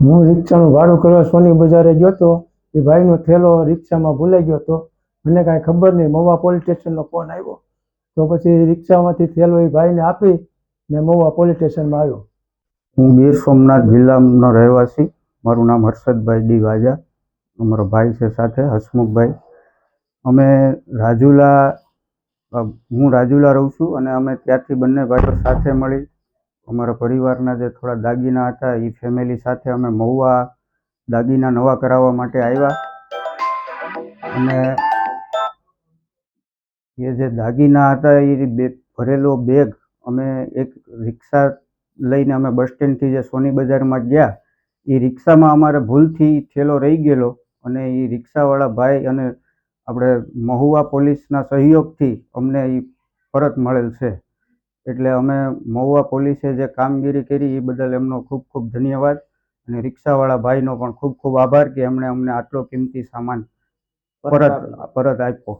હું રિક્ષાનું ભાડું કરવા સોની બજારે ગયો તો, એ ભાઈનો થેલો રિક્ષામાં ભૂલાઈ ગયો હતો મને કાંઈ ખબર નહીં. મહુવા પોલીસ સ્ટેશનનો ફોન આવ્યો. તો પછી રિક્ષામાંથી થેલો એ ભાઈને આપી ને મહુવા પોલીસ સ્ટેશનમાં આવ્યો. હું ગીર સોમનાથ જિલ્લાનો રહેવાસી. મારું નામ હર્ષદભાઈ ડી વાજા. અમારો ભાઈ છે સાથે, હસમુખભાઈ. અમે રાજુલા હું રાજુલા રહું છું અને અમે ત્યાંથી બંને ભાઈઓ સાથે મળી અમારા પરિવારના જે થોડા દાગીના હતા એ ફેમિલી સાથે અમે મહુવા દાગીના નવા કરાવવા માટે આવ્યા. અને એ જે દાગીના હતા એ બે ભરેલો બેગ અમે એક રિક્ષા લઈને અમે બસ સ્ટેન્ડથી જે સોની બજારમાં ગયા એ રિક્ષામાં અમારે ભૂલથી થેલો રહી ગયેલો અને એ રિક્ષાવાળા ભાઈ અને આપણે મહુવા પોલીસના સહયોગથી અમને એ પરત મળેલ છે. એટલે અમે મહુવા પોલીસે જે કામગીરી કરી એ બદલ એમનો ખૂબ ખૂબ ધન્યવાદ અને રિક્ષાવાળા ભાઈનો પણ ખૂબ ખૂબ આભાર કે એમણે અમને આટલો કિંમતી સામાન પરત પરત આપ્યો.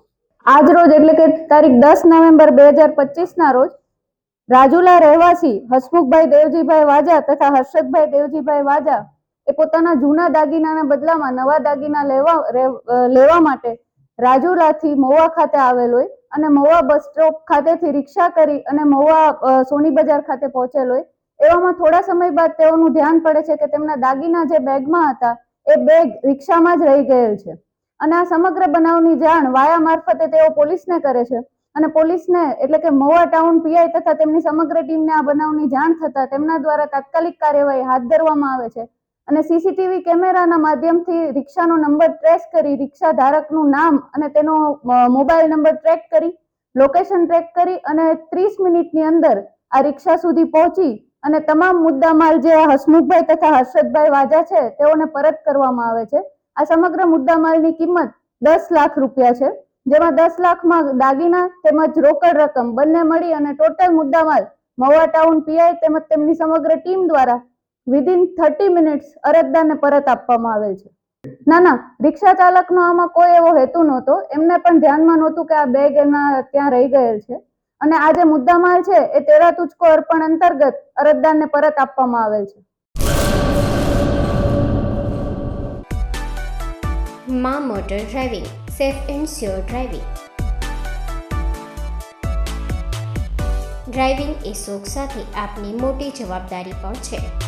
આજ રોજ એટલે કે તારીખ દસ નવેમ્બર બે હજાર પચીસના રોજ રાજુલા રહેવાસી હસમુખભાઈ દેવજીભાઈ વાજા તથા હર્ષદભાઈ દેવજીભાઈ વાજા એ પોતાના જૂના દાગીનાના બદલામાં નવા દાગીના લેવા લેવા માટે રાજુલાથી મોવા ખાતે આવેલ હોય. અને મહુવા બસ સ્ટોપ ખાતેથી રિક્ષા કરી અને મહુવા સોની બજાર ખાતે પહોંચેલ હોય એવામાં થોડા સમય બાદ તેઓનું ધ્યાન પડે છે કે તેમના દાગીના જે બેગમાં હતા એ બેગ રિક્ષામાં જ રહી ગયેલ છે. અને આ સમગ્ર બનાવની જાણ વાયા મારફતે તેઓ પોલીસને કરે છે. અને પોલીસને એટલે કે મહુવા ટાઉન પીઆઈ તથા તેમની સમગ્ર ટીમને આ બનાવની જાણ થતા તેમના દ્વારા તાત્કાલિક કાર્યવાહી હાથ ધરવામાં આવે છે. અને સીસીટીવી કેમેરાના માધ્યમથી રિક્ષાનો નંબર ટ્રેસ કરી, રિક્ષા ધારકનું નામ અને તેનો મોબાઈલ નંબર ટ્રેક કરી, લોકેશન ટ્રેક કરી અને ત્રીસ મિનિટની અંદર આ રિક્ષા સુધી પહોંચી અને તમામ મુદ્દામાલ જે આ હસમુખભાઈ તથા હર્ષદભાઈ વાજા છે, તેઓને પરત કરવામાં આવે છે. આ સમગ્ર મુદ્દામાલની કિંમત દસ લાખ રૂપિયા છે. જેમાં દસ લાખમાં દાગીના તેમજ રોકડ રકમ બંને મળી અને ટોટલ મુદ્દામાલ મવા ટાઉન પીઆઈ તેમજ તેમની સમગ્ર ટીમ દ્વારા વિધિન થર્ટી મિનિટ્સ અરજદારને પરત આપવામાં આવેલ છે. ના ના, રિક્ષા ચાલકનો આમાં કોઈ એવો હેતુ નહોતો. એમને પણ ધ્યાનમાં નહોતું કે આ બેગ એના ત્યાં રહી ગયેલ છે. અને આ જે મુદ્દામાલ છે, એ તેરા તુચકો અર્પણ અંતર્ગત અરજદારને પરત આપવામાં આવેલ છે. મા motor driving, safe and sure driving. Driving એ શોખ સાથે આપની મોટી જવાબદારી પણ છે.